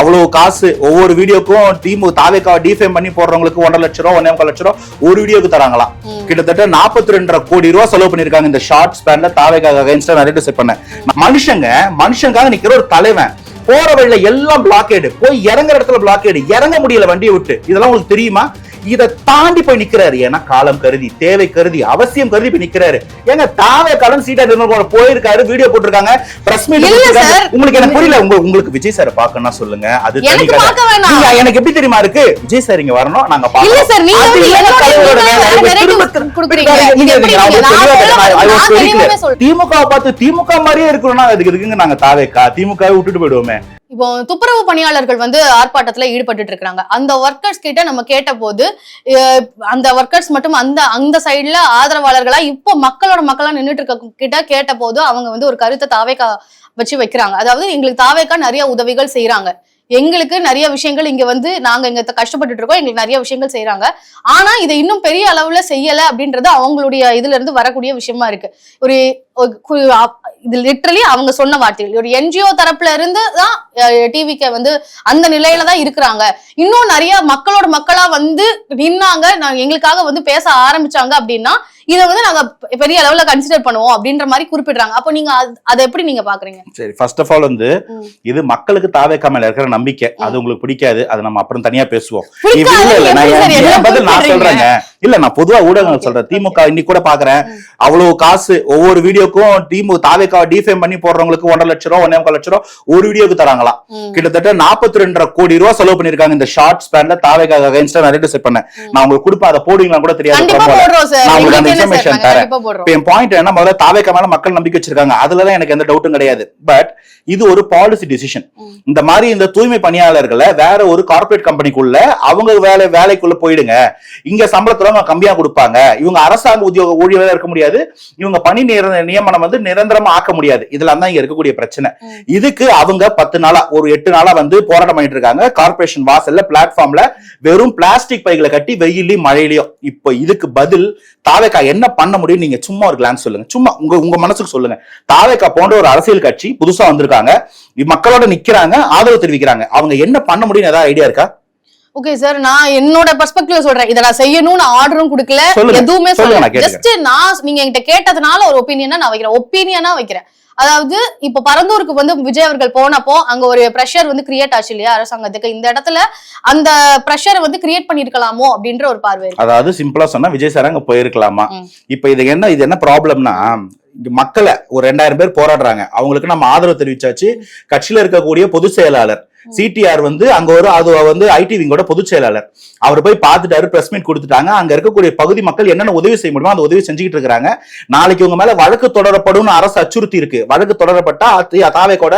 அவ்வளவு காசு ஒவ்வொரு வீடியோக்கும் திமுக தாவேக்கா டிஃபேம் பண்ணி போடுறவங்களுக்கு ஒன்றரை லட்சம் ரூபா முக்கால் லட்சம் ரூபா ஒரு வீடியோக்கு தராங்களாம் கிட்டத்தட்ட நாற்பத்தி ரெண்டரை கோடி ரூபா செலவு பண்ணிருக்காங்க இந்த ஷார்ட் ஸ்பேன்ல தாவேக்கா அகைன்ஸ்டா நிறைய செட் பண்ண மனுஷங்க மனுஷங்காக நிக்கிற ஒரு தலைவன் போற வழியில எல்லாம் பிளாக்கேடு போய் இறங்குற இடத்துல பிளாக்கேடு இறங்க முடியல வண்டியை விட்டு. இதெல்லாம் உங்களுக்கு தெரியுமா? இதை தாண்டி போய் நிக்கிறாரு. ஏன்னா காலம் கருதி தேவை கருதி அவசியம் கருதி போய் நிக்கிறாரு. ஏங்க தாவே காலம் சீட்டா நிர்மலம் போயிருக்காரு வீடியோ போட்டிருக்காங்க பிரஸ் மீட். உங்களுக்கு எனக்கு புரியல. உங்க உங்களுக்கு விஜய் சார் பார்க்கணும்னா சொல்லுங்க. அது எனக்கு எப்படி தெரியுமா இருக்கு? விஜய் சார் இங்க வரணும் நாங்க. திமுக பார்த்து திமுக மாதிரியே இருக்கணும்னா அதுக்கு இருக்குங்க நாங்க தாவேக்கா? திமுக விட்டுட்டு போயிடுவோமே. இப்போ துப்புரவு பணியாளர்கள் வந்து ஆர்ப்பாட்டத்துல ஈடுபட்டு இருக்காங்க அந்த ஒர்க்கர்ஸ் கிட்ட நம்ம கேட்ட போது அந்த ஒர்க்கர்ஸ் மட்டும் அந்த அந்த சைடுல ஆதரவாளர்களா இப்போ மக்களோட மக்களா நின்றுட்டு இருக்க கிட்ட கேட்ட போது அவங்க வந்து ஒரு கருத்தை தாவேக்கா வச்சு வைக்கிறாங்க. அதாவது எங்களுக்கு தாவேக்கா நிறைய உதவிகள் செய்யறாங்க எங்களுக்கு நிறைய விஷயங்கள் இங்க வந்து நாங்க இங்க கஷ்டப்பட்டுட்டு இருக்கோம். எங்களுக்கு நிறைய விஷயங்கள் செய்யறாங்க ஆனா இதை இன்னும் பெரிய அளவுல செய்யல அப்படின்றது அவங்களுடைய இதுல இருந்து வரக்கூடிய விஷயமா இருக்கு. ஒரு இது லிட்ரலி அவங்க சொன்ன வார்த்தைகள். ஒரு என்ஜிஓ தரப்புல இருந்து தான் டிவிக்கு வந்து அந்த நிலையில தான் இருக்கிறாங்க. இன்னும் நிறைய மக்களோட மக்களா வந்து நின்னாங்க. எங்களுக்காக வந்து பேச ஆரம்பிச்சாங்க அப்படின்னா இதை வந்து நாங்க பெரிய அளவுல கன்சிடர் பண்ணுவோம் அப்படின்ற மாதிரி குறிப்பிடுறாங்க. அப்போ நீங்க அது- எப்படி நீங்க பாக்குறீங்க? சரி ஃபர்ஸ்ட் ஆஃப் ஆல் வந்து. இது மக்களுக்கு தாவேக்கா மேல இருக்கிற நம்பிக்கை. அது உங்களுக்கு பிடிக்காது. அது நம்ம அப்புறம் தனியா பேசுவோம். நான்? சொல்றேங்க. இல்ல நான் பொதுவா ஊடகங்கள் சொல்றேன். திமுக இன்னைக்கு கூட பாக்குறேன். அவ்வளவு காசு ஒவ்வொரு வீடியோக்கும் திமுக தாவேக்கா டிஃபேம் பண்ணி போடுறவங்களுக்கு ஒன்றரை லட்சம் ரூபா ஒன்னே முக்கால் லட்சம் ரூபா ஒரு வீடியோக்கு தராங்களாம். ம். கிட்டத்தட்ட நாற்பத்தி ரெண்டரை கோடி ரூபா செலவு பண்ணிருக்காங்க இந்த ஷார்ட் ஸ்பேன்ல தாவேக்கா அகைன்ஸ்டா நிறைய செட் பண்ண நான் உங்களுக்கு கொடுப்பேன். அதை போடுவீங்களா கூட தெரியாது. சார் தரேன். இப்ப என் பாயிண்ட் என்ன முதல்ல தாவேக்கா மேல மக்கள் நம்பிக்கை வச்சிருக்காங்க. அதுலதான் எனக்கு எந்த டவுட்டும் கிடையாது. பட் இது ஒரு பாலிசி டிசிஷன். இந்த மாதிரி இந்த தூய்மை பணியாளர்களை வேற ஒரு கார்ப்பரேட் கம்பெனிக்குள்ள அவங்க வேலை வேலைக்குள்ள போயிடுங்க. இங்க சம்பளத்துல அவங்க கம்மியா கொடுப்பாங்க. இவங்க அரசாங்க உத்தியோக ஊழியராக இருக்க முடியாது. இவங்க பணி நிர- நியமனம் வந்து நிரந்தரமா ஆக்க முடியாது. இதெல்லாம் தான் இங்க இருக்கக்கூடிய பிரச்சனை. இதுக்கு அவங்க பத்து நாளா ஒரு எட்டு நாளா வந்து போராட்டம் பண்ணிட்டு இருக்காங்க. கார்ப்பரேஷன் வாசல்ல பிளாட்ஃபார்ம்ல வெறும் பிளாஸ்டிக் பைகளை கட்டி வெயிலையும் மழையிலையும். இப்போ இதுக்கு பதில் தாவேக்கா என்ன பண்ண முடியும்? நீங்க சும்மா ஒரு கிளான்ஸ் சொல்லுங்க. சும்மா உங்க உங்க மனசுக்கு சொல்லுங்க. தாவேக்கா போன்ற ஒரு அரசியல் கட்சி புதுசா வந்திருக்காங்க. மக்களோட நிக்கிறாங்க ஆதரவு தெரிவிக்கிறாங்க. அவங்க என்ன பண்ண முடியும் ஏதாவது ஐடியா இருக்கா? ஓகே சார் நான் என்னோட பெர்ஸ்பெக்டிவ்ல சொல்றேன். இதை நான் செய்யணும்னு ஆர்டரும் கொடுக்கல. எதுவுமே சொல்லல. ஜஸ்ட் நான் நீங்க என்கிட்ட கேட்டதுனால ஒரு ஒப்பீனியனா நான் வைக்கிறேன். ஒப்பீனியனா வைக்கிறேன். அதாவது இப்ப பரந்தூருக்கு வந்து விஜய் அவர்கள் போனப்போ அங்க ஒரு ப்ரெஷர் வந்து கிரியேட் ஆச்சு இல்லையா அரசாங்கத்துக்கு இந்த இடத்துல அந்த ப்ரெஷரை வந்து கிரியேட் பண்ணிருக்கலாமோ அப்படின்ற ஒரு பார்வை. அதாவது சிம்பிளா சொன்னா விஜய் சார் அங்க போயிருக்கலாமா. இப்ப இது என்ன இது என்ன ப்ராப்ளம்னா மக்களை ஒரு ரெண்டாயிரம் பேர் போராடுறாங்க அவங்களுக்கு நம்ம ஆதரவு தெரிவிச்சாச்சு கட்சியில இருக்கக்கூடிய பொதுச் செயலாளர் சிடிஆர் வந்து அங்க ஒரு அது வந்து ஐடி விங்கோட பொதுச் செயலாளர். அவர் போய் பார்த்துட்டாரு பிரஸ் மீட் கொடுத்துட்டாங்க. அங்க இருக்கக்கூடிய பகுதி மக்கள் என்னென்ன உதவி செய்ய முடியுமோ அந்த உதவி செஞ்சுக்கிட்டு இருக்காங்க நாளைக்கு உங்க மேல வழக்கு தொடரப்படும் அரசு அச்சுறுத்தி இருக்கு. வழக்கு தொடரப்பட்டா அது தாவேக்கோட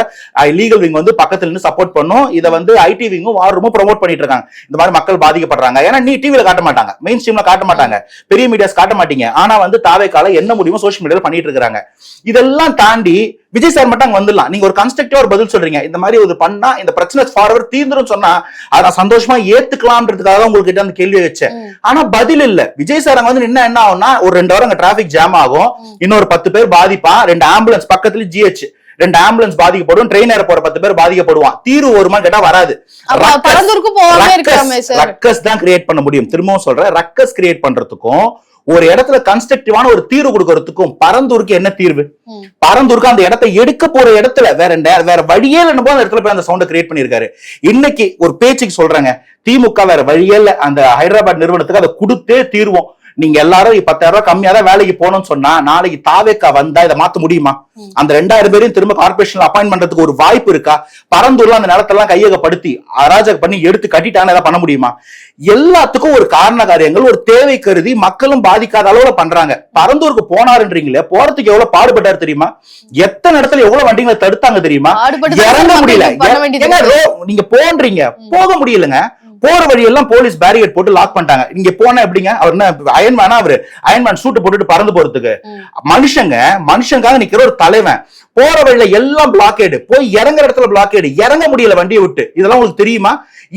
லீகல் விங் வந்து பக்கத்துல இருந்து சப்போர்ட் பண்ணும். இதை வந்து ஐடி விங்கும் வார் ரூமும் ப்ரோமோட் பண்ணிட்டு இருக்காங்க. இந்த மாதிரி மக்கள் பாதிக்கப்படுறாங்க. ஏன்னா நீ டிவியில காட்ட மாட்டாங்க. மெயின் ஸ்ட்ரீம்ல காட்ட மாட்டாங்க. பெரிய மீடியாஸ் காட்ட மாட்டீங்க. ஆனா வந்து தாவேக்கால என்ன முடியுமோ சோஷியல் மீடியால பண்ணிட்டு இருக்காங்க இதெல்லாம் தாண்டி விஜய் சார் மட்டும் அங்க வந்துடலாம். நீங்க ஒரு கன்ஸ்ட்ரக்டிவா ஒரு பதில் சொல்றீங்க. இந்த மாதிரி ஒரு பண்ணா இந்த பிரச்சனை ஃபார்வர்ட் தீர்ந்துரும் சொன்னா அதை நான் சந்தோஷமா ஏத்துக்கலாம்ன்றதுக்காக தான் உங்ககிட்ட அந்த கேள்வியை வச்சேன். ஆனா பதில் இல்ல. விஜய் சார் அங்க வந்து நின்னா என்ன ஆகும்னா ஒரு ரெண்டு வாரம் அங்க டிராபிக் ஜாம் ஆகும். இன்னொரு பத்து பேர் பாதிப்பான். ரெண்டு ஆம்புலன்ஸ் பக்கத்துல ஜிஹெச் ரெண்டு ஆம்புலன்ஸ் பாதிக்கப்படும். ட்ரெயின் ஏற போற பத்து பேர் பாதிக்கப்படுவான். தீர்வு வருமா கேட்டா வராது. ரக்கஸ் தான் கிரியேட் பண்ண முடியும். திரும்பவும் சொல்றேன் ரக்கஸ் கிரியேட் பண்றதுக்கும் ஒரு இடத்துல கன்ஸ்ட்ரக்டிவான ஒரு தீர்வு கொடுக்கறதுக்கும் பரந்தூருக்கு என்ன தீர்வு. பரந்தூருக்கு அந்த இடத்தை எடுக்க போற இடத்துல வேற வேற வழியே இல்லைன்னு போது அந்த இடத்துல போய் அந்த சவுண்டை கிரியேட் பண்ணிருக்காரு இன்னைக்கு ஒரு பேச்சுக்கு சொல்றேங்க. திமுக வேற வழியே இல்ல. அந்த ஹைதராபாத் நிறுவனத்துக்கு அதை கொடுத்தே தீர்வோம். நீங்க எல்லாரும் பத்தாயிரம் ரூபாய் கம்மியா தான் வேலைக்கு போகணும்னு சொன்னா நாளைக்கு தாவேக்கா வந்தா இதை மாத்த முடியுமா. அந்த ரெண்டாயிரம் பேரையும் திரும்ப கார்பரேஷன்ல அப்பாயின்ட் பண்றதுக்கு ஒரு வாய்ப்பு இருக்கா? பரந்தூர்ல அந்த நிலத்தெல்லாம் கையகப்படுத்தி அராஜகம் பண்ணி எடுத்து கட்டிட்டான்னு ஏதாவது பண்ண முடியுமா? எல்லாத்துக்கும் ஒரு காரண காரியங்கள் ஒரு தேவை கருதி மக்களும் பாதிக்காத அளவுல பண்றாங்க. பரந்தூருக்கு போனாருன்றீங்களே போறதுக்கு எவ்வளவு பாடுபட்டாரு தெரியுமா? எத்தனை இடத்துல எவ்வளவு வண்டிகளை தடுத்தாங்க தெரியுமா? இறங்க முடியல. நீங்க போன்றீங்க. போக முடியலங்க. போற வழியெல்லாம் போலீஸ் பேரிகேட் போட்டு லாக் பண்ணிட்டாங்க. நீங்க போனா எப்படிங்க? அவர் என்ன அயன்மேனா அவரு? அயன்மேன் சூட்டு போட்டுட்டு பறந்து போறதுக்கு. மனுஷங்க மனுஷங்காக நிக்கிற ஒரு தலைவன். போற வழியில எல்லாம் பிளாக்கேடு போய் இறங்குற இடத்துல பிளாக்கேடு இறங்க முடியல வண்டியை விட்டு. இதெல்லாம் உங்களுக்கு தெரியுமா?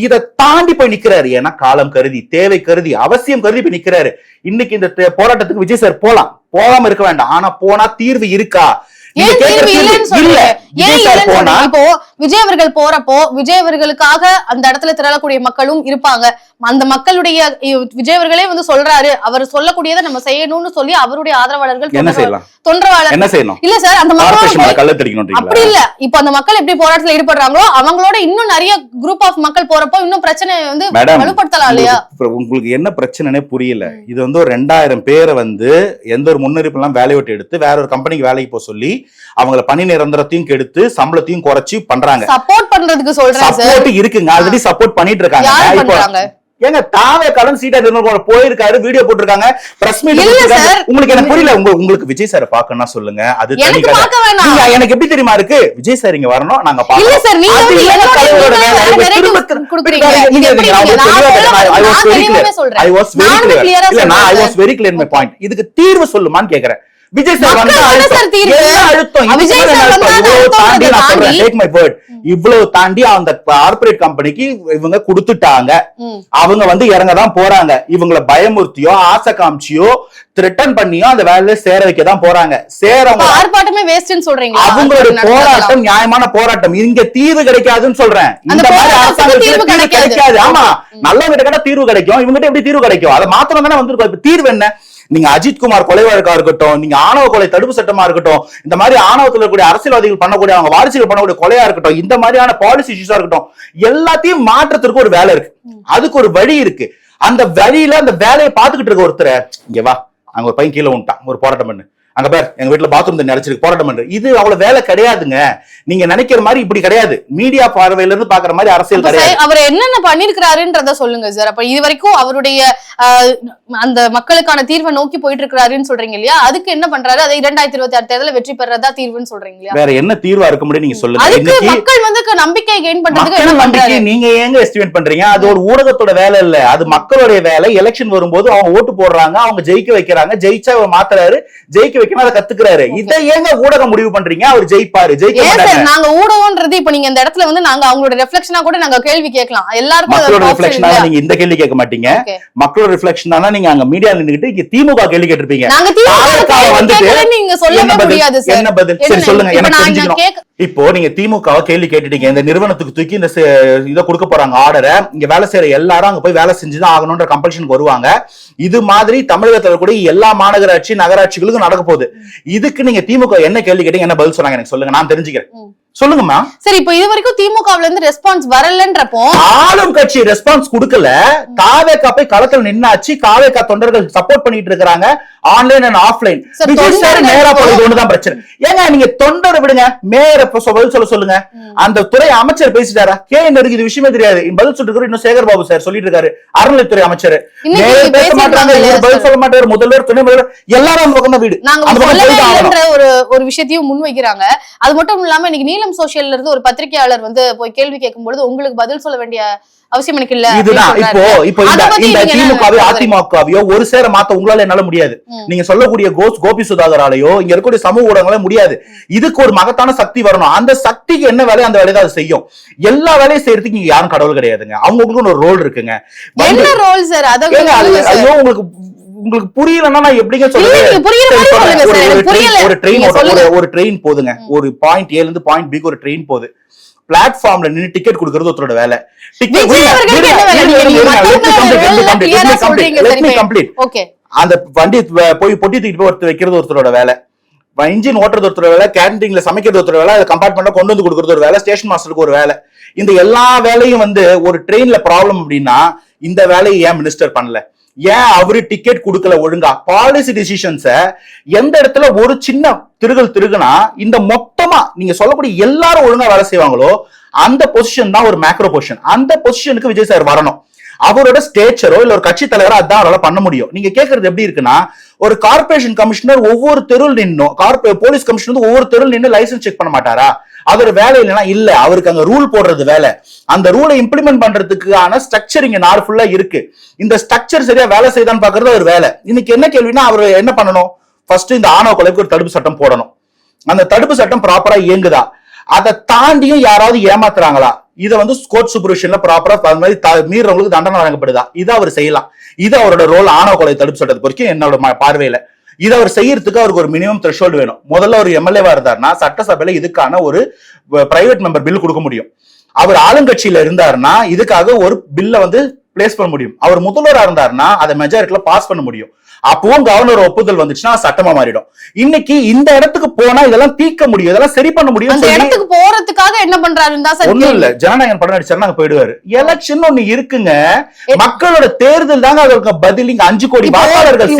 இதை தாண்டி போய் நிக்கிறாரு. ஏன்னா காலம் கருதி தேவை கருதி அவசியம் கருதி போய் நிக்கிறாரு. இன்னைக்கு இந்த போராட்டத்துக்கு விஜய் சார் போலாம். போகாம இருக்க வேண்டாம். ஆனா போனா தீர்வு இருக்கா? நீங்க ஏன் கேக்குற தீர்வு இல்ல. ஏன் போனா? இப்போ விஜய் அவர்கள் போறப்போ விஜய் அவர்களுக்காக அந்த இடத்துல திரளக்கூடிய மக்களும் இருப்பாங்க. அந்த மக்களுடைய விஜய் அவர்களே வந்து சொல்றாரு. அவர் சொல்லக்கூடியதை நம்ம செய்யணும்னு சொல்லி அவருடைய ஆதரவாளர்கள் என்ன செய்யலாம்? தொண்டரவாளர் என்ன செய்யணும்? இல்ல சார் அந்த தடிக்கணும் அப்படி இல்ல. இப்ப அந்த மக்கள் எப்படி போராட்டத்துல ஈடுபடுறாங்களோ அவங்களோட இன்னும் நிறைய குரூப் ஆஃப் மக்கள் போறப்போ இன்னும் பிரச்சனை வந்து வலுப்படுத்தலாம் இல்லையா? உங்களுக்கு என்ன பிரச்சனைனே புரியல. இது வந்து ஒரு ரெண்டாயிரம் பேரை வந்து எந்த ஒரு முன்னறிப்பு எல்லாம் வேலையை விட்டு எடுத்து வேற ஒரு கம்பெனிக்கு வேலைக்கு போக சொல்லி அவங்கள பணி நிரந்தரத்தையும் கெடுத்து சம்பளத்தையும் குறைச்சி பண்றாங்க. சப்போர்ட் பண்றதுக்கு சொல்றேன் சப்போர்ட் இருக்குங்க. ஆல்ரெடி சப்போர்ட் பண்ணிட்டு இருக்காங்க ஏங்க தாவே கடன் சீட்டா நிர்மலம் போயிருக்காரு வீடியோ போட்டிருக்காங்க பிரஸ் மீட் இல்ல சார். உங்களுக்கு எனக்கு புரியல. உங்க உங்களுக்கு விஜய் சார் பாக்கணும்னா சொல்லுங்க. அது எனக்கு எப்படி தெரியுமா இருக்கு? விஜய் சார் இங்க வரணும் நாங்க சார் clear. ஆ இல்ல, நான் I சொல்றேன். was very clear in my point. இதுக்கு தீர்வு சொல்லுமான்னு கேக்குறேன். விஜய் சார். இவ்வளவு தாண்டி அந்த கம்பெனிக்கு இவங்க கொடுத்துட்டாங்க. அவங்க வந்து இறங்க தான் போறாங்க. இவங்கள பயமுறுத்தியோ ஆசை காமிச்சியோ த்ரெட்டன் பண்ணியோ அந்த வேலையில சேர வைக்க தான் போறாங்க. சேரவங்க ஆர்ப்பாட்டமே வேஸ்ட்னு ஆர்ப்பாட்டம் நடத்தலாம். போராட்டம் நியாயமான போராட்டம். இங்க தீர்வு கிடைக்காதுன்னு சொல்றேன். இந்த மாதிரி அரசாங்கத்துக்கு கிடைக்காது. ஆமா. நல்லவங்க கிட்ட தீர்வு கிடைக்கும். இவங்க எப்படி தீர்வு கிடைக்கும்? அதை மாத்திரம் தானே வந்திருக்கோம். இப்ப தீர்வு என்ன? நீங்க அஜித் குமார் கொலை வழக்கா இருக்கட்டும் நீங்க ஆணவ கொலை தடுப்பு சட்டமா இருக்கட்டும் இந்த மாதிரி ஆணவத்துல இருக்கக்கூடிய அரசியல்வாதிகள் பண்ணக்கூடிய அவங்க வாரிசுகள் பண்ணக்கூடிய கொலையா இருக்கட்டும் இந்த மாதிரியான பாலிசி இஷ்யூஸா இருக்கட்டும் எல்லாத்தையும் மாற்றத்திற்கு ஒரு வேலை இருக்கு. அதுக்கு ஒரு வழி இருக்கு. அந்த வழியில அந்த வேலையை பாத்துக்கிட்டு இருக்க ஒருத்தரை இங்க வா அங்க ஒரு பையன் கீழே விட்டான் ஒரு போராட்டம் பண்ணு. அங்க பேர் எங்க வீட்டுல பாத்ரூம் தண்ணி அடைச்சிருக்கு போராட்டம் பண்ற இது அவ்வளவு வேலை கிடையாதுங்க. நீங்க நினைக்கிற மாதிரி இப்படி கிடையாது. மீடியா பார்வையில இருந்து பாக்குற மாதிரி அரசியல் கிடையாது. அவர் என்னென்ன பண்ணிருக்கிறாருன்றத சொல்லுங்க சார் அப்ப இது வரைக்கும் அவருடைய அந்த மக்களுக்கான தீர்வை நோக்கி போயிட்டு இருக்கிறாருன்னு சொல்றீங்க இல்லையா? அதுக்கு என்ன பண்றாரு? அதை இரண்டாயிரத்தி இருபத்தி ஆறு தேர்தல வெற்றி பெறதா தீர்வுன்னு சொல்றீங்க இல்லையா? வேற என்ன தீர்வா இருக்க முடியும் நீங்க சொல்லுங்க. அதுக்கு மக்கள் வந்து நம்பிக்கை கெயின் பண்றதுக்கு என்ன பண்றாரு? நீங்க ஏங்க எஸ்டிமேட் பண்றீங்க? அது ஒரு ஊடகத்தோட வேலை இல்ல. அது மக்களுடைய வேலை. எலெக்ஷன் வரும்போது அவங்க ஓட்டு போடுறாங்க அவங்க ஜெயிக்க வைக்கிறாங்க. ஜெயிச்சா மாத்துறாரு. ஜெயிக்க வைக்கணும் அதை கத்துக்கிறாரு. இதை ஏங்க ஊடகம் முடிவு பண்றீங்க? அவர் ஜெயிப்பாரு. ஜெயிக்க நாங்க ஊடகம்ன்றது இப்ப நீங்க இந்த இடத்துல வந்து நாங்க அவங்களோட ரெஃப்ளெக்ஷனா கூட நாங்க கேள்வி கேட்கலாம். எல்லாருக்கும் மக்களோட ரிஃப்ளெக்ஷன்? நீங்க இந்த கேள்வி கேட்க மாட்டீங்க. மக்களோட ரிஃப்ளெக்ஷன் தானே நீங்க அங்க மீடியா நின்னுகிட்டு இங்க திமுக கேள்வி கேட்டிருப்பீங்க. நாங்க திமுக வந்துட்டு நீங்க சொல்லவே பதில்? முடியாது சார். என்ன பதில்? சரி? சொல்லுங்க. எனக்கு தெரிஞ்சுக்கணும். இப்போ நீங்க திமுக கேள்வி கேட்டுட்டீங்க. இந்த நிறுவனத்துக்கு தூக்கி இந்த இதை கொடுக்க போறாங்க. ஆர்டரை இங்க வேலை செய்யற எல்லாரும் அங்க போய் வேலை செஞ்சுதான் ஆகணும்ன்ற கம்பல்ஷனுக்கு வருவாங்க. இது மாதிரி தமிழகத்துல கூட எல்லா மாநகராட்சி நகராட்சிகளுக்கும் நடக்க போகுது. இதுக்கு நீங்க திமுக என்ன கேள்வி கேட்டீங்க என்ன பதில் சொன்னாங்க எனக்கு சொல்லுங்க. நான் தெரிஞ்சுக்கிறேன். சொல்லுங்கம்மா. சரி இப்ப இது வரைக்கும் திமுகவுல இருந்து ரெஸ்பான்ஸ் வரலன்றப்போ ஆளும் கட்சி ரெஸ்பான்ஸ் கொடுக்கல. காவேக்கா போய் களத்துல நின்னாச்சு. காவேக்கா தொண்டர்கள் சப்போர்ட் பண்ணிட்டு இருக்காங்க online and offline Vijay sir நேரா போய் ஒண்ணுதான் பிரச்சனை. ஏங்க நீங்க தொண்டரை விடுங்க. மேயர் பதில் சொல்ல சொல்லுங்க. அந்த துறை அமைச்சர் பேசிட்டாரா? கே. எனக்கு இது விஷயமே தெரியாது. பதில் சொல்லிட்டு இருக்காரு இன்னும் சேகர் பாபு சார் சொல்லிட்டு இருக்காரு. அறநிலைத்துறை அமைச்சர். மேயர் பேச மாட்டாங்க. பதில்? சொல்ல மாட்டாரு. முதல்வர் துணை முதல்வர் எல்லாரும் அந்த பக்கம் வீடு. நாங்க ஒரு ஒரு விஷயத்தையும் முன் வைக்கிறாங்க அது மட்டும் இல்லாம இன்னைக்கு நீலம் சோசியல்ல இருந்து ஒரு பத்திரிகையாளர் வந்து போய் கேள்வி கேட்கும்பொழுது உங்களுக்கு பதில் சொல்ல வேண்டிய அவசியம் எனக்கு இல்ல இதுதான் இப்போ. இப்போ இந்த திமுகவையோ? அதிமுகவையோ ஒரு சேர மாத்த உங்களால என்னால முடியாது. நீங்க சொல்லக்கூடிய கோஸ் கோபி சுதாகராலையோ இங்க இருக்கக்கூடிய சமூக ஊடகங்களே முடியாது இதுக்கு ஒரு மகத்தான சக்தி வரணும் அந்த சக்திக்கு என்ன வேலையோ அந்த வேலையை அது செய்யும் எல்லா வேலையும் செய்யறதுக்கு இங்க யாரும் கடவுள் கிடையாதுங்க அவங்களுக்குன்னு ஒரு ரோல் இருக்குங்க என்ன ரோல் சார் அத. ஐயோ உங்களுக்கு உங்களுக்கு புரியலன்னா நான் எப்படிங்க சொல்றேன். ஒரு- ட்ரெயின். ஒரு ட்ரெயின் போதுங்க. ஒரு பாயிண்ட் ஏல இருந்து பாயிண்ட் பிக்கு ஒரு ட்ரெயின் போகுது. பிளாட்ஃபார்ம்ல நின்னு டிக்கெட் கொடுக்கறது ஒருத்தரோட வேலை. டிக்கெட் அந்த வண்டி போய் பொட்டி தூக்கிட்டு போய் ஒருத்தர் வைக்கிறது ஒருத்தரோட வேலை. இன்ஜின் ஓட்டுறது ஒருத்தர் வேலை கேண்டீன்ல சமைக்கிறது ஒருத்தர் வேலை அதை கம்பார்ட்மெண்ட்ல கொண்டு வந்து கொடுக்கறது ஒரு வேலை ஸ்டேஷன் மாஸ்டருக்கு ஒரு வேலை. இந்த எல்லா வேலையும் வந்து ஒரு ட்ரெயின்ல ப்ராப்ளம் அப்படின்னா இந்த வேலையை ஏன் மினிஸ்டர் பண்ணல? ஏன் அவரு டிக்கெட் கொடுக்கல ஒழுங்கா? பாலிசி டிசிஷன்ஸை எந்த இடத்துல ஒரு சின்ன திருகல் திருகுனா இந்த மொத்தமா நீங்க சொல்லக்கூடிய எல்லாரும் ஒழுங்கா வேலை செய்வாங்களோ அந்த பொசிஷன் தான் ஒரு மேக்ரோ பொசிஷன் அந்த பொசிஷனுக்கு விஜய் சார் வரணும். அவரோட ஸ்டேச்சரோ இல்ல ஒரு கட்சி தலைவரோ அதான் அவரால் பண்ண முடியும். நீங்க கேக்குறது எப்படி இருக்குன்னா ஒரு கார்ப்பரேஷன் கமிஷனர் ஒவ்வொரு தெருவில் நின்னும் போலீஸ் கமிஷனர் வந்து ஒவ்வொரு தெருவில் நின்று லைசன்ஸ் செக் பண்ண மாட்டாரா? அவர் வேலை இல்லைன்னா இல்ல அவருக்கு அங்க ரூல் போடுறது வேலை. அந்த ரூலை இம்ப்ளிமெண்ட் பண்றதுக்கான ஸ்ட்ரக்சர் இங்க நாடு ஃபுல்லா இருக்கு. இந்த ஸ்ட்ரக்சர் சரியா வேலை செய்தான்னு பாக்குறது ஒரு வேலை. இன்னைக்கு என்ன கேள்வினா அவர் என்ன பண்ணணும்? ஃபர்ஸ்ட் இந்த ஆணவ கொலைக்கு ஒரு தடுப்பு சட்டம் போடணும். அந்த தடுப்பு சட்டம் ப்ராப்பரா இயங்குதா? அதை தாண்டியும் யாராவது ஏமாத்துறாங்களா? இதை வந்து கோர்ட் சூப்பர்விஷன்ல ப்ராப்பரா அது மாதிரி மீறவங்களுக்கு தண்டனை வழங்கப்படுதா? இதை அவர் செய்யலாம். இது அவரோட ரோல் ஆணவ கொலை தடுப்பு சட்டத்தை பொறுக்கும் என்னோட பார்வையில. இதை அவர் செய்யறதுக்கு அவருக்கு ஒரு மினிமம் த்ரெஷோல்டு வேணும். முதல்ல ஒரு எம்எல்ஏவா இருந்தாருன்னா சட்டசபையில இதுக்கான ஒரு பிரைவேட் மெம்பர் பில் கொடுக்க முடியும். அவர் ஆளுங்கட்சியில இருந்தாருன்னா இதுக்காக ஒரு பில்ல வந்து பிளேஸ் பண்ண முடியும். அவர் முதல்வரா இருந்தாருன்னா அதை மெஜாரிட்டில பாஸ் பண்ண முடியும். அப்பவும் கவர்னர் ஒப்புதல் வந்துச்சுன்னா சட்டமா மாறிடும். இன்னைக்கு இந்த இடத்துக்கு போனா இதெல்லாம் தீர்க்க முடியும் இதெல்லாம் சரி பண்ண முடியும் இடத்துக்கு போறதுக்காக என்ன பண்றாருன்னு தான் ஒண்ணும். இல்ல. ஜனநாயகன் படம் நடிச்சாருன்னா அங்க போயிடுவாரு. எலெக்ஷன் ஒண்ணு இருக்குங்க. மக்களோட தேர்தல் தாங்க அதற்கு பதில். இங்க அஞ்சு கோடி வாக்காளர்கள்.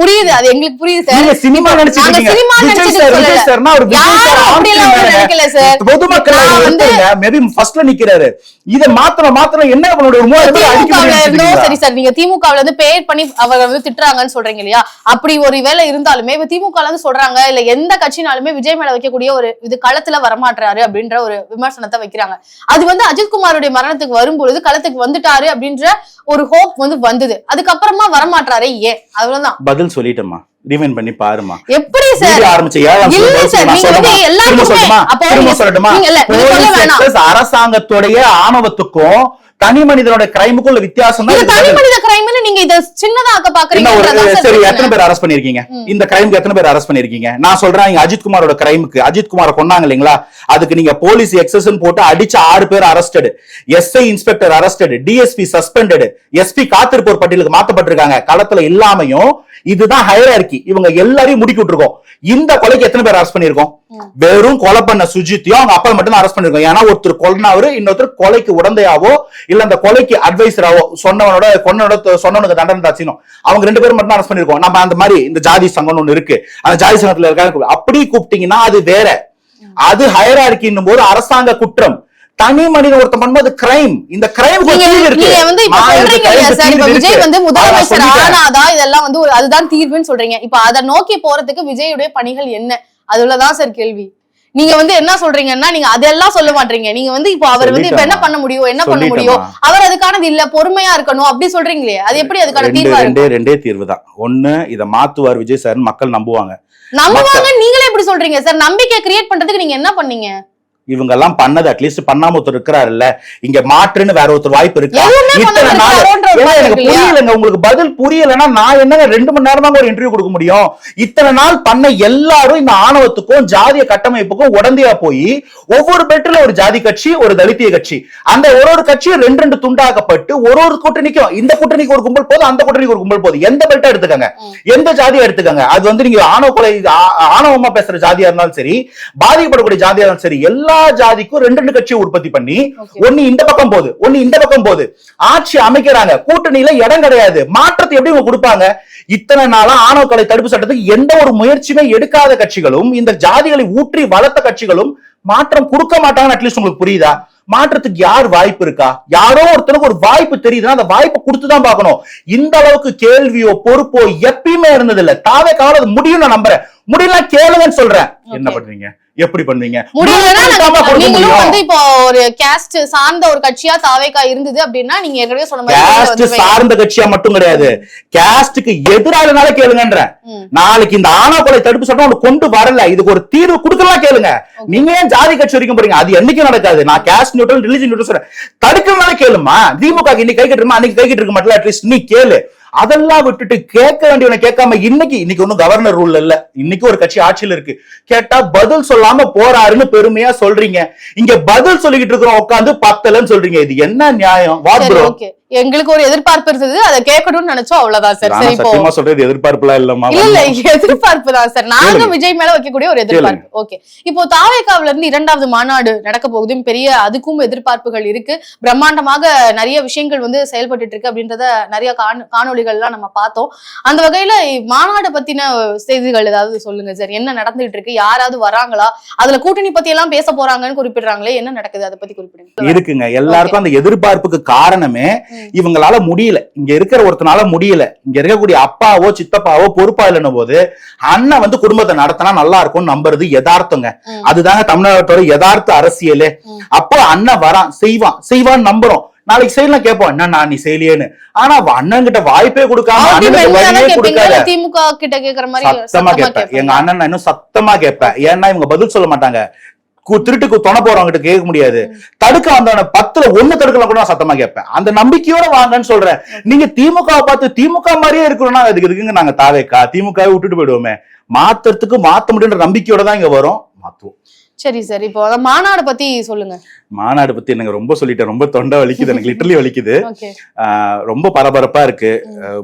புரியுது. அது எங்களுக்கு புரியுது சினிமா இருக்கீங்க. சினிமா சார் பொதுமக்கள் வந்து மேபி ஃபர்ஸ்ட்ல நிக்கிறாரு. இத மாத்திரம் மாத்திரம் என்ன பண்ணுடைய ஒரு சரி சார் நீங்க திமுகவுல இருந்து பேர் பண்ணி அவர் வந்து திட்டுறாங்கன்னு சொல்றீங்க இல்லையா? அப்படி ஒரு வேலை இருந்தாலுமே இப்ப திமுக இருந்து சொல்றாங்க இல்ல எந்த கட்சினாலுமே விஜய் மேல வைக்கக்கூடிய ஒரு இது களத்துல வரமாட்டாரு அப்படின்ற ஒரு விமர்சனத்தை வைக்கிறாங்க. அது வந்து அஜித்குமாருடைய மரணத்துக்கு வரும்பொழுது களத்துக்கு வந்துட்டாரு அப்படின்ற ஒரு ஹோப் வந்து வந்தது. அதுக்கப்புறமா வரமாட்டாரே ஏன்? அவ்வளவுதான். பதில் சொல்லிட்டேமா ரிமைண்ட் பண்ணி பாருமா எப்படி சார் ஆரம்பிச்ச ஏழாம் அரசாங்கத்துடைய ஆணவத்துக்கும் தனி மனிதனோட கிரைமுக்கும் உள்ள வித்தியாசம் தான் தனி. மனித கிரைம்னு நீங்க இத சின்னதா ஆக்க என்ன ஒரு பாக்குறீங்க சரி எத்தனை பேர் அரெஸ்ட் பண்ணிருக்கீங்க இந்த கிரைமுக்கு எத்தனை பேர் அரெஸ்ட் பண்ணிருக்கீங்க நான் சொல்றேன் இங்க அஜித் குமாரோட கிரைமுக்கு அஜித் குமார கொன்னாங்க இல்லைங்களா? அதுக்கு நீங்க போலீஸ் எக்ஸஸ் போட்டு அடிச்ச ஆறு பேர் arrested SI inspector arrested DSP suspended SP காத்திருப்போர் பட்டியலுக்கு மாத்தப்பட்டிருக்காங்க. களத்துல இல்லாமையும் இதுதான் ஹைரார்கி இவங்க எல்லாரையும் முடுக்கி விட்டுருக்கோம் இந்த கொலைக்கு எத்தனை பேர் அரெஸ்ட் பண்ணிருக்கோம் வெறும் கொலை பண்ண சுஜித்தையும் அவங்க அப்பா மட்டும் அரெஸ்ட் பண்ணிருக்கோம் ஏன்னா ஒருத்தர் கொல்லனவரு இன்னொருத்தர் கொலைக்கு உடந்தையாவோ இல்ல அந்த கொலைக்கு அட்வைசராவோ சொன்னவனோட கொன்னோட சொன்னவனுக்கு தண்டனை தாச்சினும் அவங்க ரெண்டு பேரும் மட்டும் அரெஸ்ட் பண்ணிருக்கோம். நம்ம அந்த மாதிரி இந்த ஜாதி சங்கம்னு ஒண்ணு இருக்கு. அந்த ஜாதி சங்கத்துல இருக்காங்க அப்படி கூப்பிட்டீங்கன்னா அது வேற. அது ஹைரார்கின்னும் போது அரசாங்க குற்றம். தனி மனிதன் ஒருத்தன் பண்ணும்போது கிரைம் இந்த கிரைம் நீங்க நீங்க வந்து இப்ப சொல்றீங்க இல்லையா சார்? இப்ப விஜய் வந்து முதலமைச்சர் ஆனாதான் இதெல்லாம் வந்து அதுதான் தீர்வுன்னு சொல்றீங்க. இப்ப அதை நோக்கி போறதுக்கு விஜயுடைய பணிகள் என்ன? அதுலதான் சார் கேள்வி. நீங்க வந்து என்ன சொல்றீங்கன்னா நீங்க அதெல்லாம் சொல்ல மாட்டீங்க. நீங்க வந்து இப்போ அவர் வந்து இப்ப என்ன. பண்ண முடியும் என்ன பண்ண. முடியும்? அவர் அதுக்கானது இல்ல பொறுமையா இருக்கணும் அப்படி சொல்றீங்களே. அது எப்படி அதுக்கான தீர்வா ரெண்டே ரெண்டே தீர்வு தான் ஒண்ணு இத மாத்துவார் விஜய் சார் மக்கள் நம்புவாங்க. நம்புவாங்க நீங்களே எப்படி சொல்றீங்க? சார் நம்பிக்கை கிரியேட் பண்றதுக்கு நீங்க என்ன பண்ணீங்க? இவங்க எல்லாம் பண்ணது அட்லீஸ்ட் பண்ணாம ஒருத்தர் இருக்கிறாருல்ல. இங்க மாற்றுன்னு வேற ஒருத்தர் வாய்ப்பு இருக்கா? இத்தனை நாள் எனக்கு? புரியலங்க. உங்களுக்கு பதில் புரியலன்னா நான் என்னங்க ரெண்டு மணி நேரம் ஒரு இன்டர்வியூ கொடுக்க முடியும்? இத்தனை நாள் பண்ண எல்லாரும் இந்த ஆணவத்துக்கும் ஜாதிய கட்டமைப்புக்கும் உடந்தையா போய் ஒவ்வொரு பெட்டில ஒரு ஜாதி கட்சி ஒரு தலித்திய கட்சி. அந்த ஒரு ஒரு கட்சியும் ரெண்டு ரெண்டு துண்டாக்கப்பட்டு ஒரு ஒரு கூட்டணிக்கும் இந்த கூட்டணிக்கு ஒரு கும்பல் போதும் அந்த கூட்டணிக்கு ஒரு கும்பல் போதும். எந்த பெல்ட்டா எடுத்துக்கங்க? எந்த ஜாதியா எடுத்துக்கங்க? அது வந்து நீங்க ஆணவ கொலை ஆணவமா பேசுற ஜாதியா இருந்தாலும் சரி பாதிக்கப்படக்கூடிய ஜாதியா இருந்தாலும் சரி எல்லா ஜாதிக்கும் ரெண்டு ரெண்டு கட்சியை உற்பத்தி பண்ணி. ஒண்ணு இந்த பக்கம் போகுது ஒண்ணு இந்த பக்கம் போகுது. ஆட்சி அமைக்கிறாங்க. கூட்டணியில இடம் கிடையாது. மாற்றத்தை எப்படி இவங்க கொடுப்பாங்க? இத்தனை நாளா ஆணவ கொலை தடுப்பு சட்டத்துக்கு எந்த ஒரு முயற்சியுமே எடுக்காத கட்சிகளும் இந்த ஜாதிகளை ஊற்றி வளர்த்த கட்சிகளும் மாற்றம் கொடுக்க மாட்டாங்கன்னு அட்லீஸ்ட் உங்களுக்கு புரியுதா? மாற்றத்துக்கு யார் வாய்ப்பு இருக்கா? யாரோ ஒருத்தனுக்கு ஒரு வாய்ப்பு தெரியுதுன்னா அந்த வாய்ப்பு கொடுத்துதான் பார்க்கணும். இந்த அளவுக்கு கேள்வியோ பொறுப்போ எப்பயுமே இருந்தது இல்ல தாவே காலம் முடியும் நான் நம்புறேன். முடியல கேளுங்கன்னு சொல்றேன். என்ன. பண்றீங்க? எப்படி கொடுக்க நீங்களும். வந்து இப்போ ஒரு கேஸ்ட் சார்ந்த ஒரு கட்சியா தாவேக்கா இருந்தது அப்படின்னா நீங்க ஏற்கனவே சொன்ன கேஸ்ட். சார்ந்த கட்சியா மட்டும் கிடையாது. கேஸ்டுக்கு எதிரானால கேளுங்கன்றேன். ம். நாளைக்கு இந்த ஆணவ கொலை தடுப்பு சட்டம் ஒண்ணு கொண்டு வரல. இதுக்கு ஒரு தீர்வு கொடுக்கலாம் கேளுங்க. நீங்க ஏன் ஜாதி கட்சி வரைக்கும் போறீங்க? அது என்னைக்கும் நடக்காது. நான் கேஸ்ட் நியூட்ரல் ரிலிஜன் நியூட்ரல் சொல்றேன். தடுக்கணும்னால கேளுமா திமுக இன்னைக்கு கை கட்டுமா அன்னைக்கு கை இருக்க மாட்டல அட்லீஸ்ட் நீ கேளு. அதெல்லாம் விட்டுட்டு கேட்க வேண்டியவனை கேட்காம இன்னைக்கு இன்னைக்கு ஒன்றும் கவர்னர் ரூல் இல்ல. இன்னைக்கு ஒரு கட்சி ஆட்சியில இருக்கு. கேட்டா பதில் சொல்லாம போறாருன்னு பெருமையா சொல்றீங்க. இங்க பதில் சொல்லிக்கிட்டு இருக்கிறோம் உட்காந்து பத்தலன்னு சொல்றீங்க. இது என்ன நியாயம்? வாட் ஓகே எங்களுக்கு ஒரு எதிர்பார்ப்பு இருந்தது அதை கேட்கணும்னு நினைச்சோம் அவ்வளவுதான் சார். சரி இப்போ சொல்றது எதிர்பார்ப்புலாம் இல்லம்மா இல்ல இல்ல எதிர்பார்ப்பு தான் சார். நாங்க. விஜய் மேல வைக்கக்கூடிய ஒரு எதிர்பார்ப்பு. ஓகே. இப்போ தாவேக்காவுல இருந்து இரண்டாவது மாநாடு நடக்க போகுது பெரிய அதுக்கும் எதிர்பார்ப்புகள் இருக்கு. பிரம்மாண்டமாக நிறைய விஷயங்கள் வந்து செயல்பட்டு இருக்கு அப்படின்றத நிறைய காண- காணொளிகள்லாம் நம்ம பார்த்தோம். அந்த வகையில மாநாடு பத்தின செய்திகள் ஏதாவது சொல்லுங்க சார். என்ன நடந்துட்டு இருக்கு? யாராவது வராங்களா? அதுல கூட்டணி பத்தி எல்லாம் பேச போறாங்கன்னு குறிப்பிடுறாங்களே என்ன நடக்குது? அதை பத்தி குறிப்பிடுங்க. இருக்குங்க. எல்லாருக்கும் அந்த எதிர்பார்ப்புக்கு காரணமே. இவங்களால முடியல. இங்க இருக்கிற ஒருத்தனால முடியல. இங்க இருக்கக்கூடிய அப்பாவோ சித்தப்பாவோ பொறுப்பா இல்லைன்னும் போது அண்ணன் வந்து குடும்பத்தை நடத்தினா நல்லா இருக்கும்னு நம்புறது யதார்த்தங்க. அதுதாங்க தமிழ்நாட்டோட யதார்த்த அரசியலே. அப்போ அண்ணன் வரான் செய்வான். செய்வான்னு நம்புறோம். நாளைக்கு செய்யலாம் கேட்போம். என்ன நான் நீ செய்யலையேன்னு. ஆனா அண்ணன் கிட்ட வாய்ப்பே கொடுக்காம திமுக கிட்ட கேக்குற மாதிரி சத்தமா கேட்பேன். எங்க அண்ணன் இன்னும் சத்தமா கேட்பேன். ஏன்னா இவங்க பதில் சொல்ல மாட்டாங்க. திருட்டுக்கு தொண போறவங்கிட்ட கேட்க முடியாது. தடுக்க வந்தவன பத்துல ஒண்ணு தடுக்கலாம் கூட நான் சத்தமா கேட்பேன். அந்த நம்பிக்கையோட வாங்கன்னு சொல்றேன். நீங்க திமுக பார்த்து திமுக மாதிரியே இருக்கணும்னா அதுக்கு இதுக்குங்க நாங்க தாவேக்கா? திமுகவை விட்டுட்டு போயிடுவோமே. மாத்துறதுக்கு மாத்த முடியுன்ற நம்பிக்கையோட தான் இங்க வரும். மாத்துவோம். சரி சார். இப்போ மாநாடு பத்தி சொல்லுங்க. மாநாடு பத்தி எனக்கு ரொம்ப சொல்லிட்டேன். ரொம்ப தொண்டை வலிக்குது எனக்கு லிட்டரலி வலிக்குது. ரொம்ப பரபரப்பா இருக்கு.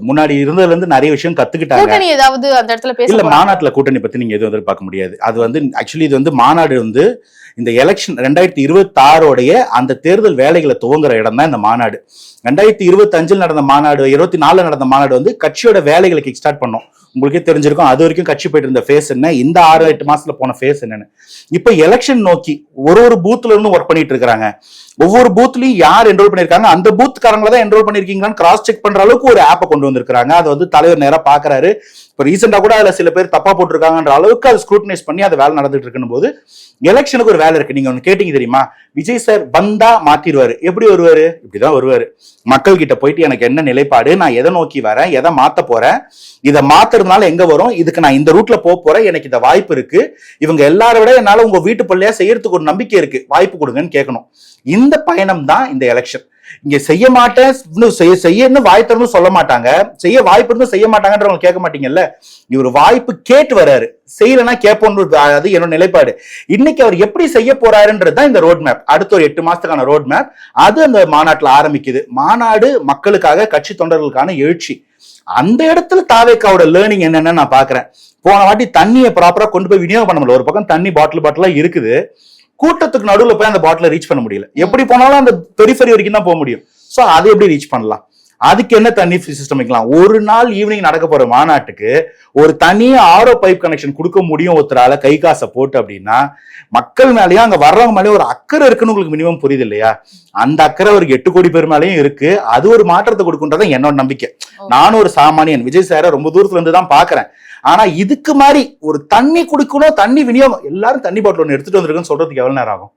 முன்னாடி இருந்ததுல இருந்து நிறைய விஷயம் கத்துக்கிட்டாங்க. கூட்டணி ஏதாவது அந்த இடத்துல பேச இல்ல? மாநாட்டுல கூட்டணி பத்தி நீங்க எதுவும் எதிர்பார்க்க முடியாது. அது வந்து ஆக்சுவலி இது வந்து மாநாடு வந்து இந்த எலெக்ஷன் ரெண்டாயிரத்தி இருபத்தி ஆறோடைய அந்த தேர்தல் வேலைகளை துவங்குற இடம் தான் இந்த மாநாடு. ரெண்டாயிரத்தி இருபத்தி அஞ்சில் நடந்த மாநாடு இருபத்தி நாலுல நடந்த மாநாடு வந்து கட்சியோட வேலைகளை கிக் ஸ்டார்ட் பண்ணோம். உங்களுக்கே தெரிஞ்சிருக்கும் அது வரைக்கும் கட்சி போயிட்டு இருந்த ஃபேஸ் என்ன இந்த ஆறு எட்டு மாசத்துல போன ஃபேஸ் என்னன்னு. இப்ப எலெக்ஷன் நோக்கி ஒரு ஒரு பூத்துல இருந்து ஒர்க் பண்ணிட்டு இருக்கிறாங்க. ஒவ்வொரு பூத்லயும் யார் என்ரோல் பண்ணிருக்காங்க அந்த பூத்காரங்களை தான் என்ரோல் பண்ணிருக்கீங்களான்னு கிராஸ் செக் பண்ற அளவுக்கு ஒரு ஆப்பை கொண்டு வந்திருக்காங்க அதை வந்து தலைவர் நேரம் பாக்குறாரு இப்போ ரீசெண்டா கூட அதுல சில பேர் தப்பா போட்டிருக்காங்கன்ற அளவுக்கு அது ஸ்க்ரூட்டனைஸ் பண்ணி அது வேலை நடந்துட்டு இருக்குன்னு போது எலெக்ஷனுக்கு ஒரு வேலை இருக்கு. நீங்க ஒன்று கேட்டீங்க தெரியுமா? விஜய் சார் வந்தா மாத்திடுவாரு. எப்படி வருவாரு? இப்படிதான் வருவாரு. மக்கள் கிட்ட போயிட்டு எனக்கு என்ன நிலைப்பாடு? நான் எதை நோக்கி வரேன்? எதை மாத்த போறேன்? இதை மாத்துறதுனால எங்க வரும்? இதுக்கு நான் இந்த ரூட்ல போக போறேன். எனக்கு இந்த வாய்ப்பு இருக்கு. இவங்க எல்லாரை விட என்னால உங்க வீட்டு பிள்ளையா செய்யறதுக்கு ஒரு நம்பிக்கை இருக்கு. வாய்ப்பு கொடுங்கன்னு கேட்கணும். இந்த பயணம் தான் இந்த எலெக்ஷன் இங்க செய்ய மாட்டேன் இன்னும் செய்ய செய்யன்னு வாய் திறந்து சொல்ல மாட்டாங்க. செய்ய வாய்ப்பு இருந்தும் செய்ய மாட்டாங்கன்றவங்க கேட்க மாட்டீங்கல்ல? இவர் வாய்ப்பு கேட்டு வராரு. செய்யலைன்னா கேட்போன்னு அது என்னோட நிலைப்பாடு. இன்னைக்கு அவர் எப்படி செய்ய போறாருன்றது தான் இந்த ரோட் மேப் அடுத்த ஒரு எட்டு மாசத்துக்கான ரோட் மேப் அது அந்த மாநாட்டுல ஆரம்பிக்குது. மாநாடு மக்களுக்காக கட்சி தொண்டர்களுக்கான எழுச்சி. அந்த இடத்துல தாவேக்காவோட லேர்னிங் என்னன்னு நான் பாக்குறேன். போன வாட்டி தண்ணியை ப்ராப்பரா கொண்டு போய் விநியோகம் பண்ண முடியல. ஒரு பக்கம் தண்ணி பாட்டில் பாட்டிலா இருக்குது. கூட்டத்துக்கு நடுவுல போய் அந்த பாட்டில ரீச் பண்ண முடியல. எப்படி போனாலும் அந்த பெரிஃபரி வரைக்கும் தான் போக முடியும். சோ அதை எப்படி ரீச் பண்ணலாம்? அதுக்கு என்ன தண்ணி சிஸ்டம் வைக்கலாம்? ஒரு நாள் ஈவினிங் நடக்க போற மாநாட்டுக்கு ஒரு தனி ஆரோ பைப் கனெக்ஷன் கொடுக்க முடியும் ஒருத்தரால கை காசை போட்டு அப்படின்னா மக்கள் மேலயும் அங்க வர்றவங்க மேலயும் ஒரு அக்கறை இருக்குன்னு உங்களுக்கு மினிமம் புரியுது இல்லையா? அந்த அக்கறை அவருக்கு எட்டு கோடி பேர் மேலயும் இருக்கு. அது ஒரு மாற்றத்தை கொடுக்குன்றதான் என்னோட நம்பிக்கை. நானும் ஒரு சாமானியன். விஜய் சாரை ரொம்ப தூரத்துல இருந்து தான் பாக்குறேன் ஆனா இதுக்கு மாதிரி ஒரு தண்ணி குடிக்கணும் தண்ணி விநியோகம் எல்லாரும் தண்ணி பாட்டில் ஒன்று எடுத்துட்டு வந்திருக்குன்னு சொல்றதுக்கு எவ்வளவு நேரம் ஆகும்?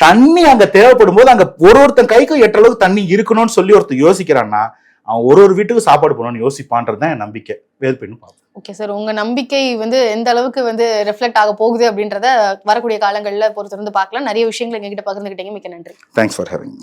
தண்ணி அங்க தேவைப்படும் போது அங்க ஒரு ஒருத்தன் கைக்கும் எட்ட அளவுக்கு தண்ணி இருக்கணும்னு சொல்லி ஒருத்தர் யோசிக்கிறான்னா அவன் ஒரு ஒரு வீட்டுக்கு சாப்பாடு போகணும்னு யோசிப்பான்றது தான் என் நம்பிக்கை. வேறு பெண்ணும் பார்ப்போம். ஓகே சார் உங்க நம்பிக்கை வந்து எந்த அளவுக்கு வந்து ரெஃப்ளெக்ட் ஆக போகுது அப்படின்றத வரக்கூடிய காலங்கள்ல பொறுத்திருந்து பார்க்கலாம். நிறைய விஷயங்கள் எங்ககிட்ட பகிர்ந்துக்கிட்டீங்க மிக்க நன்றி. Thanks for having